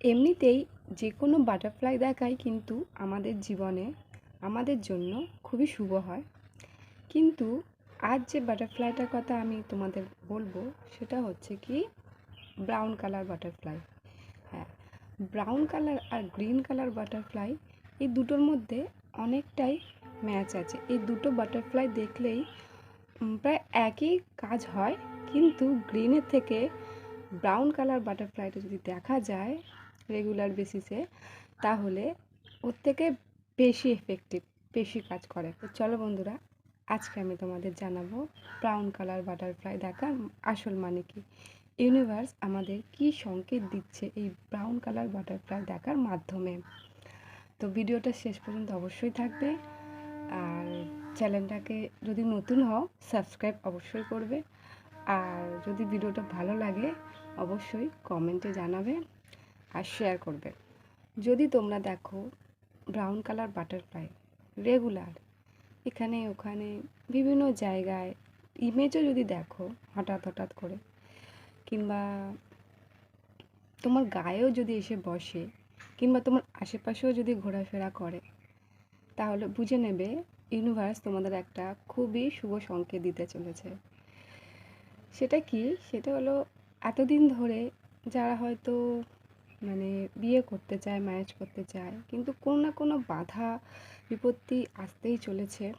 এমনিতেই যে কোনো বাটারফ্লাই দেখাই কিন্তু আমাদের জীবনে, আমাদের জন্য খুবই শুভ হয়। কিন্তু আজ যে বাটারফ্লাইটার কথা আমি তোমাদের বলব, সেটা হচ্ছে কি ব্রাউন কালার বাটারফ্লাই। হ্যাঁ ব্রাউন কালার আর গ্রিন কালার বাটারফ্লাই এই দুটোর মধ্যে অনেকটাই ম্যাচ আছে। এই দুটো বাটারফ্লাই দেখলেই প্রায় একই কাজ হয়। কিন্তু গ্রিনের থেকে ব্রাউন কালার বাটারফ্লাইটা যদি দেখা যায় রেগুলার বেসিসে তাহলে ওর থেকে বেশি এফেক্টিভ বেশি কাজ করে। তো চলো বন্ধুরা, আজকে আমি তোমাদের জানাব ব্রাউন কালার বাটারফ্লাই দেখার আসল মানে কি। ইউনিভার্স আমাদের কি সংকেত দিচ্ছে এই ব্রাউন কালার বাটারফ্লাই দেখার মাধ্যমে? তো ভিডিওটা শেষ পর্যন্ত অবশ্যই থাকবে। আর চ্যানেলটাকে যদি নতুন হও সাবস্ক্রাইব অবশ্যই করবে। আর যদি ভিডিওটা ভালো লাগে, অবশ্যই কমেন্টে জানাবে। আর শেয়ার করবে। যদি তোমরা দেখো ব্রাউন কালার বাটারফ্লাই রেগুলার এখানে ওখানে বিভিন্ন জায়গায় ইমেজও যদি দেখো হঠাৎ হঠাৎ করে, কিংবা তোমার গায়েও যদি এসে বসে, কিংবা তোমার আশেপাশেও যদি ঘোরাফেরা করে, তাহলে বুঝে নেবে ইউনিভার্স তোমাদের একটা খুবই শুভ সংকেত দিতে চলেছে। সেটা কি? সেটা হলো এতদিন ধরে যারা হয়তো মানে বিয়ে করতে চায় ম্যারেজ করতে চায়, কিন্তু কোনো না কোনো বাধা, বিপত্তি আসতেই চলেছে।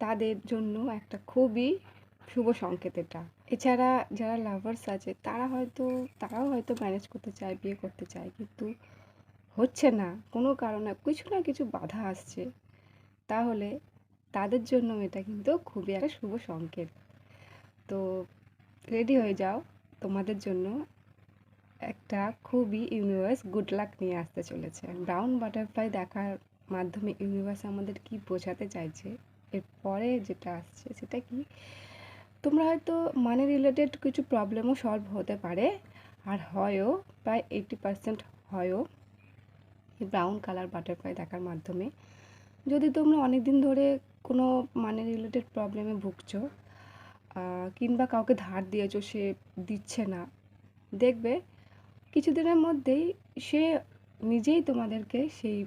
তাদের জন্য একটা খুবই শুভ সংকেত এটা। এছাড়া যারা লাভার্স আছে, তারা হয়তো, তারাও হয়তো ম্যানেজ করতে চায়, বিয়ে করতে চায়, কিন্তু হচ্ছে না। কোনো কারণে কিছু না কিছু বাধা আসছে। তাহলে তাদের জন্য এটা কিন্তু খুবই একটা শুভ সংকেত। তো রেডি হয়ে যাও তোমাদের জন্য একটা খুবই ইউনিভার্স গুড লাক নিয়ে আসতে চলেছে। ব্রাউন বাটারফ্লাই দেখার মাধ্যমে ইউনিভার্স আমাদের কি বোঝাতে চাইছে? এরপরে যেটা আসছে সেটা কি? তোমরা হয়তো মানি রিলেটেড কিছু প্রবলেমও সলভ হতে পারে, আর হয়ও প্রায় এইটি পার্সেন্ট হয়ও ব্রাউন কালার বাটারফ্লাই দেখার মাধ্যমে। যদি তোমরা অনেক দিন ধরে কোনো মানি রিলেটেড প্রবলেমে ভুগছো কিংবা কাউকে ধার দিয়েছ সে দিচ্ছে না, দেখবে কিছুদিনের মধ্যেই সে নিজেই তোমাদেরকে সেই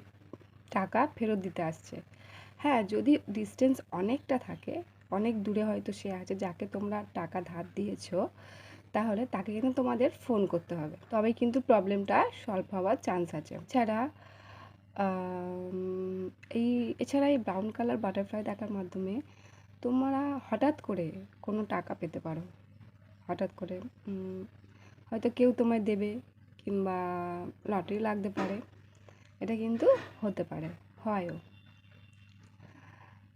টাকা ফেরত দিতে আসছে। হ্যাঁ যদি ডিস্টেন্স অনেকটা থাকে, অনেক দূরে হয়তো সে আছে যাকে তোমরা টাকা ধার দিয়েছ, তাহলে তাকে কিন্তু তোমাদের ফোন করতে হবে। তবে কিন্তু প্রবলেমটা সলভ হওয়ার চান্স আছে। এছাড়া এই এছাড়া এই ব্রাউন কালার বাটারফ্লাই দেখার মাধ্যমে তোমরা হঠাৎ করে কোনো টাকা পেতে পারো। হঠাৎ করে হয়তো কেউ তোমায় দেবে কিংবা লটারি লাগতে পারে, এটা কিন্তু হতে পারে, হয়ও।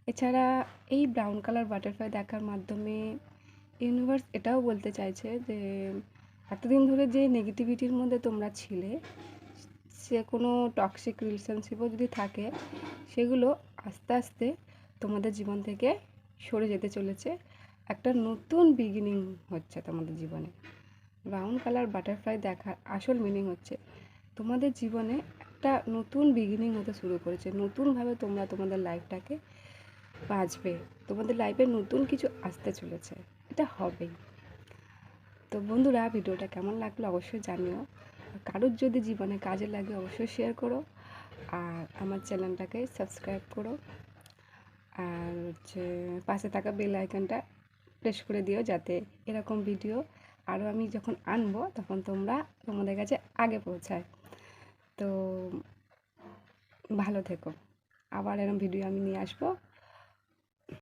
এছাড়া এই ব্রাউন কালার বাটারফ্লাই দেখার মাধ্যমে ইউনিভার্স এটাও বলতে চাইছে যে, এতদিন ধরে যে নেগেটিভিটির মধ্যে তোমরা ছিলে, সে কোনো টক্সিক রিলেশনশিপও যদি থাকে, সেগুলো আস্তে আস্তে তোমাদের জীবন থেকে সরে যেতে চলেছে। একটা নতুন বিগিনিং হচ্ছে তোমাদের জীবনে। ব্রাউন কালার বাটারফ্লাই দেখার আসল মিনিং হচ্ছে তোমাদের জীবনে একটা নতুন বিগিনিং হতে শুরু করেছে। নতুনভাবে তোমরা তোমাদের লাইফটাকে বাঁচবে। তোমাদের লাইফে নতুন কিছু আসতে চলেছে। এটা হবেই। তো বন্ধুরা, ভিডিওটা কেমন লাগল অবশ্যই জানিও। কারোর যদি জীবনে কাজে লাগে অবশ্যই শেয়ার করো। আর আমার চ্যানেলটাকে সাবস্ক্রাইব করো। আর হচ্ছে পাশে থাকা বেল আইকনটা প্রেস করে দিও যাতে এরকম ভিডিও আরও আমি যখন আনব, তখন তোমরা তোমাদের কাছে আগে পৌঁছায়। তো ভালো থেকো। আবার এরকম ভিডিও আমি নিয়ে আসব।